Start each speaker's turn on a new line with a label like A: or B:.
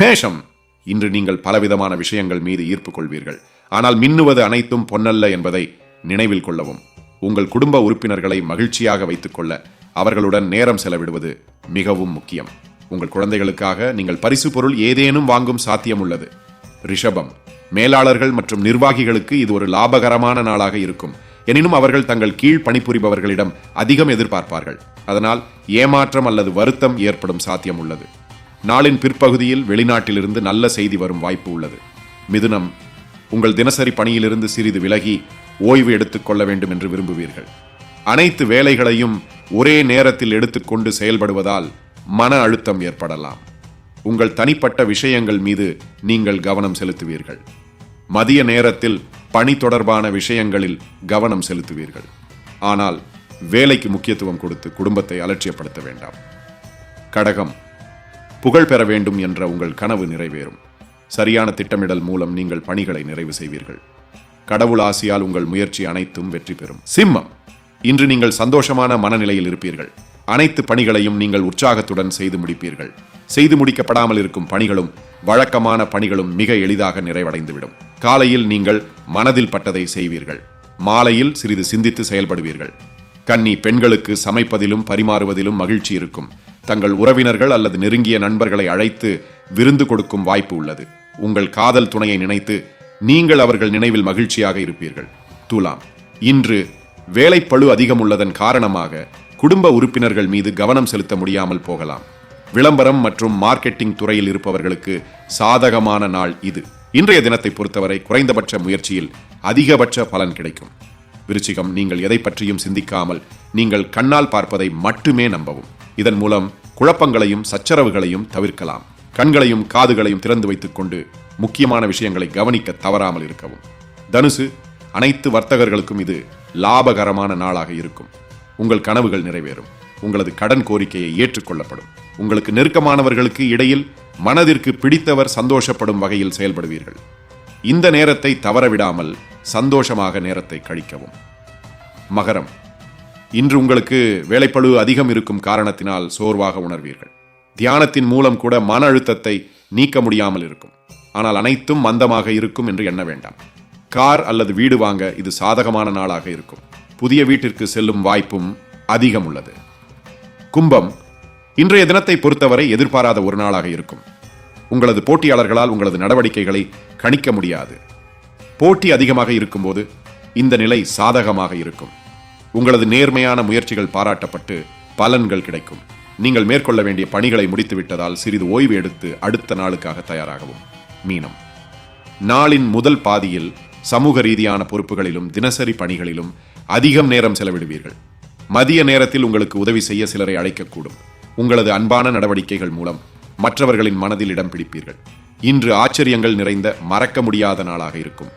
A: மேஷம் இன்று நீங்கள் பலவிதமான விஷயங்கள் மீது ஈர்ப்பு கொள்வீர்கள். ஆனால் மின்னுவது அனைத்தும் பொன்னல்ல என்பதை நினைவில் கொள்ளவும். உங்கள் குடும்ப உறுப்பினர்களை மகிழ்ச்சியாக வைத்துக்கொள்ள அவர்களுடன் நேரம் செலவிடுவது மிகவும் முக்கியம். உங்கள் குழந்தைகளுக்காக நீங்கள் பரிசு பொருள் ஏதேனும் வாங்கும் சாத்தியம் உள்ளது. ரிஷபம். மேலாளர்கள் மற்றும் நிர்வாகிகளுக்கு இது ஒரு லாபகரமான நாளாக இருக்கும். எனினும் அவர்கள் தங்கள் கீழ் பணிபுரிபவர்களிடம் அதிகம் எதிர்பார்ப்பார்கள். அதனால் ஏமாற்றம் அல்லது வருத்தம் ஏற்படும் சாத்தியம் உள்ளது. நாளின் பிற்பகுதியில் வெளிநாட்டிலிருந்து நல்ல செய்தி வரும் வாய்ப்பு உள்ளது. மிதுனம் உங்கள் தினசரி பணியிலிருந்து சிறிது விலகி ஓய்வு எடுத்துக்கொள்ள வேண்டும் என்று விரும்புவீர்கள். அனைத்து வேலைகளையும் ஒரே நேரத்தில் எடுத்துக்கொண்டு செயல்படுவதால் மன அழுத்தம் ஏற்படலாம். உங்கள் தனிப்பட்ட விஷயங்கள் மீது நீங்கள் கவனம் செலுத்துவீர்கள். மதிய நேரத்தில் பணி தொடர்பான விஷயங்களில் கவனம் செலுத்துவீர்கள். ஆனால் வேலைக்கு முக்கியத்துவம் கொடுத்து குடும்பத்தை அலட்சியப்படுத்த வேண்டாம். கடகம் புகழ் பெற வேண்டும் என்ற உங்கள் கனவு நிறைவேறும். சரியான திட்டமிடல் மூலம் நீங்கள் பணிகளை நிறைவு செய்வீர்கள். கடவுள் ஆசியால் உங்கள் முயற்சி அனைத்தும் வெற்றி பெறும். சிம்மம் இன்று நீங்கள் சந்தோஷமான மனநிலையில் இருப்பீர்கள். அனைத்து பணிகளையும் நீங்கள் உற்சாகத்துடன் செய்து முடிப்பீர்கள். செய்து முடிக்கப்படாமல் இருக்கும் பணிகளும் வழக்கமான பணிகளும் மிக எளிதாக நிறைவடைந்துவிடும். காலையில் நீங்கள் மனதில் பட்டதை செய்வீர்கள். மாலையில் சிறிது சிந்தித்து செயல்படுவீர்கள். கன்னி பெண்களுக்கு சமைப்பதிலும் பரிமாறுவதிலும் மகிழ்ச்சி இருக்கும். தங்கள் உறவினர்கள் அல்லது நெருங்கிய நண்பர்களை அழைத்து விருந்து கொடுக்கும் வாய்ப்பு உள்ளது. உங்கள் காதல் துணையை நினைத்து நீங்கள் அவர்கள் நினைவில் மகிழ்ச்சியாக இருப்பீர்கள். துலாம். இன்று வேலைப்பழு அதிகம் உள்ளதன் காரணமாக குடும்ப உறுப்பினர்கள் மீது கவனம் செலுத்த முடியாமல் போகலாம். விளம்பரம் மற்றும் மார்க்கெட்டிங் துறையில் இருப்பவர்களுக்கு சாதகமான நாள் இது. இன்றைய தினத்தை பொறுத்தவரை குறைந்தபட்ச முயற்சியில் அதிகபட்ச பலன் கிடைக்கும். விருச்சிகம் நீங்கள் எதை பற்றியும் சிந்திக்காமல் நீங்கள் கண்ணால் பார்ப்பதை மட்டுமே நம்பவும். இதன் மூலம் குழப்பங்களையும் சச்சரவுகளையும் தவிர்க்கலாம். கண்களையும் காதுகளையும் திறந்து வைத்துக்கொண்டு முக்கியமான விஷயங்களை கவனிக்க தவறாமல் இருக்கவும். தனுசு அனைத்து வர்த்தகர்களுக்கும் இது லாபகரமான நாளாக இருக்கும். உங்கள் கனவுகள் நிறைவேறும். உங்களது கடன் கோரிக்கையை ஏற்றுக்கொள்ளப்படும். உங்களுக்கு நெருக்கமானவர்களுக்கு இடையில் மனதிற்கு பிடித்தவர் சந்தோஷப்படும் வகையில் செயல்படுவீர்கள். இந்த நேரத்தை தவறவிடாமல் சந்தோஷமாக நேரத்தை கழிக்கவும். மகரம் இன்று உங்களுக்கு வேலைப்பளு அதிகம் இருக்கும் காரணத்தினால் சோர்வாக உணர்வீர்கள். தியானத்தின் மூலம் கூட மன அழுத்தத்தை நீக்க முடியாமல் இருக்கும். ஆனால் அனைத்தும் மந்தமாக இருக்கும் என்று எண்ண வேண்டாம். கார் அல்லது வீடு வாங்க இது சாதகமான நாளாக இருக்கும். புதிய வீட்டிற்கு செல்லும் வாய்ப்பும் அதிகம் உள்ளது. கும்பம் இன்றைய தினத்தை பொறுத்தவரை எதிர்பாராத ஒரு நாளாக இருக்கும். உங்களது போட்டியாளர்களால் உங்களது நடவடிக்கைகளை கணிக்க முடியாது. போட்டி அதிகமாக இருக்கும்போது இந்த நிலை சாதகமாக இருக்கும். உங்களது நேர்மையான முயற்சிகள் பாராட்டப்பட்டு பலன்கள் கிடைக்கும். நீங்கள் மேற்கொள்ள வேண்டிய பணிகளை முடித்துவிட்டதால் சிறிது ஓய்வு எடுத்து அடுத்த நாளுக்காக தயாராகவும். மீனம். நாளின் முதல் பாதியில் சமூக ரீதியான பொறுப்புகளிலும் தினசரி பணிகளிலும் அதிகம் நேரம் செலவிடுவீர்கள். மதிய நேரத்தில் உங்களுக்கு உதவி செய்ய சிலரை அழைக்கக்கூடும். உங்களது அன்பான நடவடிக்கைகள் மூலம் மற்றவர்களின் மனதில் இடம் பிடிப்பீர்கள். இன்று ஆச்சரியங்கள் நிறைந்த மறக்க முடியாத நாளாக இருக்கும்.